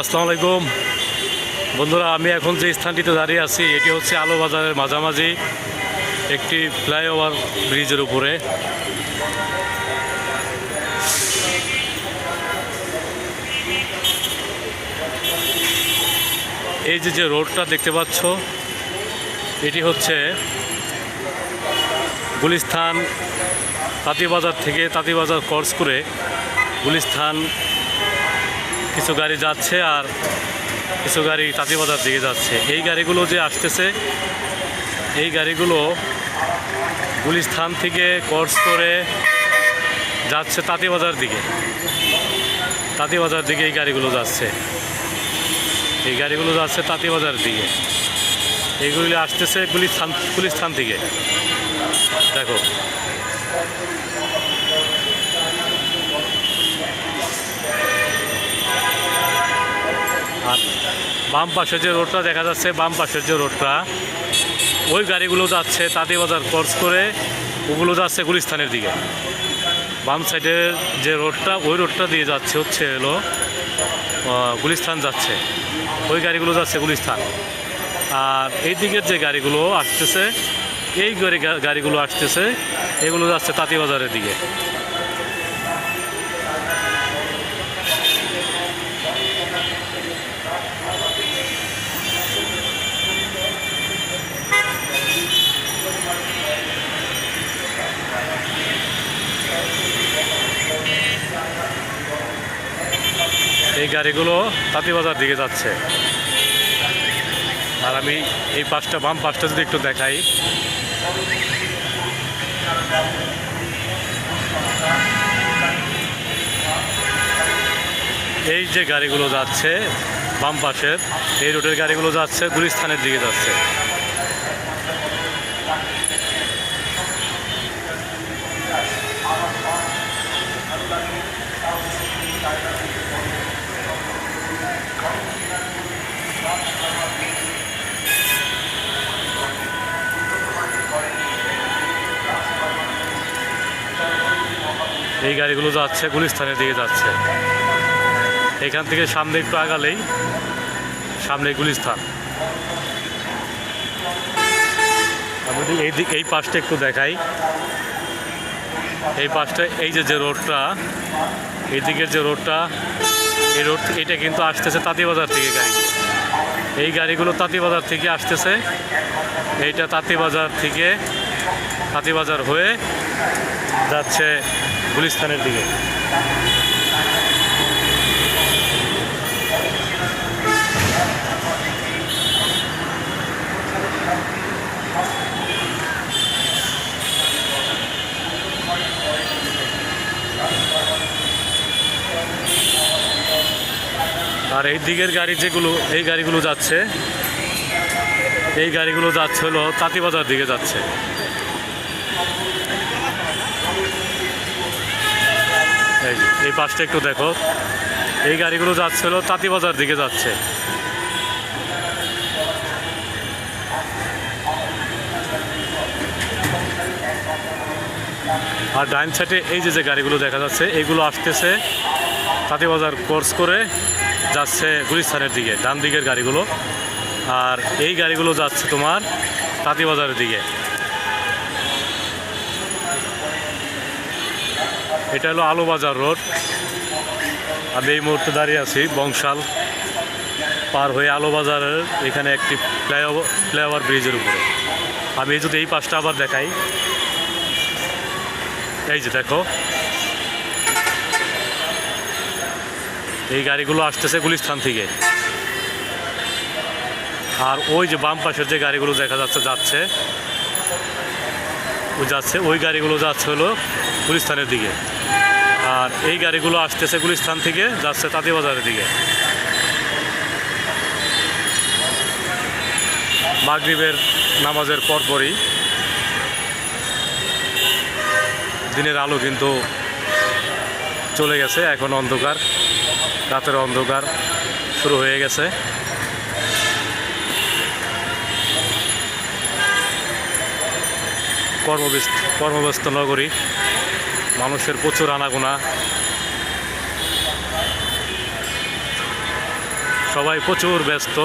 আসসালামু আলাইকুম। বন্ধুরা, আমি এখন যে স্থানটিতে দাঁড়িয়ে আছি, এটি হচ্ছে আলো বাজারের মাঝামাঝি একটি ফ্লাইওভার ব্রিজের উপরে। এই যে যে রোডটা দেখতে পাচ্ছ, এটি হচ্ছে গুলিস্থান তাঁতিবাজার থেকে তাঁতিবাজার ক্রস করে গুলিস্থান কিছু গাড়ি যাচ্ছে আর কিছু গাড়ি তাঁতিবাজার দিকে যাচ্ছে। এই গাড়িগুলো যে আসতেছে, এই গাড়িগুলো গুলিস্থান থেকে কোর্স করে যাচ্ছে তাঁতিবাজার দিকে। তাঁতিবাজার দিকে এই গাড়িগুলো যাচ্ছে। এই গাড়িগুলো যাচ্ছে তাঁতিবাজার দিকে। এইগুলি আসতেছে গুলিস্থান গুলিস্থান থেকে। দেখো বাম পাশে যে রোডটা দেখা যাচ্ছে বাম পাশের যে রোডটা ওই গাড়িগুলো যাচ্ছে তাঁতিবাজার ক্রস করে ওগুলো যাচ্ছে গুলিস্থানের দিকে। বাম সাইডের যে রোডটা ওই রোডটা দিয়ে যাচ্ছে হচ্ছে আহ, গুলিস্থান যাচ্ছে। ওই গাড়িগুলো যাচ্ছে গুলিস্থান আর এই দিকের যে গাড়িগুলো আসতেছে এই গাড়ি গাড়িগুলো আসতেছে এগুলো যাচ্ছে তাঁতিবাজারের দিকে। গাড়িগুলো তাঁতিবাজার দিকে যাচ্ছে। আর আমি এই পাশটা, বাম পাশটা যদি একটু দেখাই। এই যে গাড়িগুলো যাচ্ছে, বাম পাশের, এই রোডের গাড়িগুলো যাচ্ছে গুলিস্থানের দিকে যাচ্ছে। এই গাড়িগুলো যাচ্ছে গুলিস্থানের দিকে যাচ্ছে। এখান থেকে সামনে একটু আগালেই সামনে গুলিস্থান আমি এই দিক এই পাশটা একটু দেখাই। এই পাশটা, এই যে যে রোডটা, এই দিকের যে রোডটা, এই রোড এটা কিন্তু আসতেছে তাঁতিবাজার থেকে গাড়ি। এই গাড়িগুলো তাঁতিবাজার থেকে আসতেছে। এইটা তাঁতিবাজার থেকে তাঁতিবাজার হয়ে যাচ্ছে গুলিস্তানের দিকে। আর এই দিকের গাড়ি যেগুলো, এই গাড়িগুলো যাচ্ছে, এই গাড়িগুলো যাচ্ছে হলো তাঁতিবাজার দিকে যাচ্ছে। এই পাশটা একটু দেখো। এই গাড়িগুলো যাচ্ছে হলো তাঁতিবাজার দিকে যাচ্ছে। আর ডাইন সাইডে এই যে যে গাড়িগুলো দেখা যাচ্ছে এইগুলো আসতেছে তাঁতিবাজার কোর্স করে যাচ্ছে গুলিস্তানের দিকে, ডান দিকের গাড়িগুলো। আর এই গাড়িগুলো যাচ্ছে তোমার তাঁতিবাজারের দিকে। এটা হলো আলুবাজার রোড। আমি এই মুহূর্তে দাঁড়িয়ে আছি বংশাল পার হয়ে আলোবাজারের এখানে একটি ফ্লাইওভার ফ্লাইওভার ব্রিজের উপরে। আমি যদি এই পাশটা আবার দেখাই। এই যে দেখো। এই গাড়িগুলো আসতেছে গুলিস্থান থেকে। আর ওই যে বাম পাশের যে গাড়িগুলো দেখা যাচ্ছে যাচ্ছে। যাচ্ছে, ওই গাড়িগুলো যাচ্ছে হলো গুলিস্তানের দিকে। আর এই গাড়িগুলো আসতেছে গুলিস্তান থেকে, যাচ্ছে তাঁতিবাজারের দিকে। মাগরিবের নামাজের পরপরই দিনের আলো কিন্তু চলে গেছে, এখন অন্ধকার, রাতের অন্ধকার শুরু হয়ে গেছে। কর্মব্যস্ত কর্মব্যস্ত নগরী মানুষের প্রচুর আনাগোনা। সবাই প্রচুর ব্যস্ত।